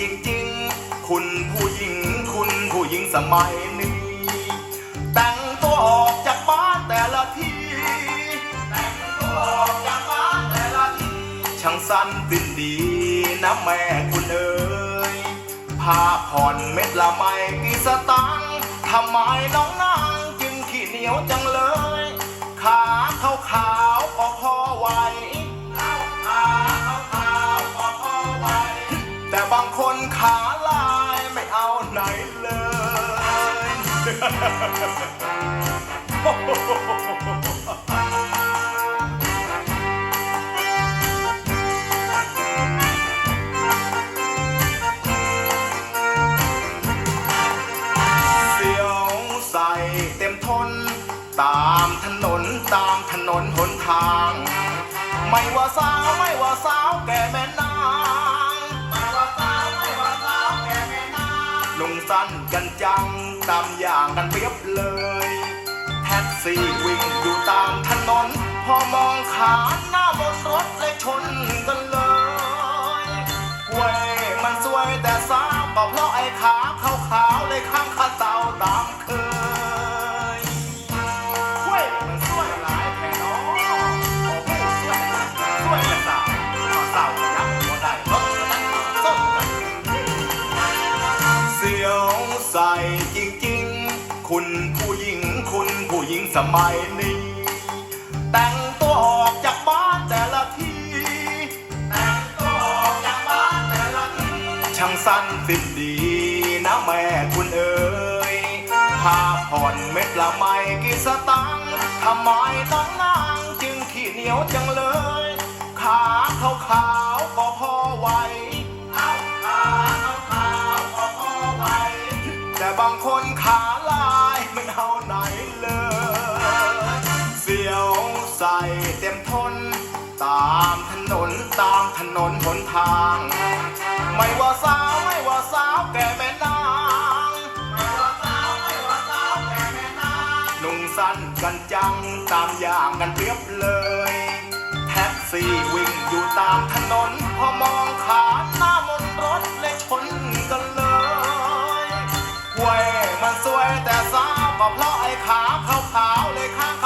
จริงๆ คุณผู้หญิง คุณผู้หญิงสมัยนี้ แต่งตัวออกจากบ้านแต่ละทีแต่งตัวออกจากบ้านแต่ละทีช่างสั้นสิ้นดีนะแม่คุณเอ๋ยผ้าผ่อนเม็ดละไม่กี่สตังค์ทำไมน้องนางจึงขี้เหนียวจังเลย ขาลายไม่เอาไหนเลยเสียวใส่เต็มทน ตามถนนตามถนนหนทาง ไม่ว่าสาวไม่ว่าสาวแก่แม่นา สั้นกันจัง ตามอย่างกันเปรียบเลย แท็กซี่วิ่งอยู่ตามถนน พอมองขาหน้าบนรถเลยชนกันเลยเว้ยมันสวยแต่สาวก็เพราะไอ้ขาขาวๆเลยค่ะ ผู้หญิงคุณผู้หญิงสมัยนี้ แต่งตัวออกจากบ้านแต่ละทีแต่งตัวออกจากบ้านแต่ละทีช่างสั้นสิ้นดีนะแม่คุณเอ๋ยผ้าผ่อนเม็ดละไม่กี่สตังค์ทำไมน้องนางจึงขี้เหนียวจังเลย ขาขาวขาวก็พอไหวเอาขาขาวก็พอไหวแต่บางคนขา เอาไหนเลยเสียวใส่เต็มทน ตามถนนตามถนนหนทาง ไม่ว่าสาวไม่ว่าสาวแก่แม่นางไม่ว่าสาวไม่ว่าสาวแก่แม่นางนุ่งสั้นกันจังตามอย่างกันเปรียบเลยแท็กซี่วิ่งอยู่ตามถนนพอมองขาหน้ามนรถเลยชนกันเลยเว้ย สวยแต่สาวก็เพราะไอ้ขาขาวๆเลยข้าง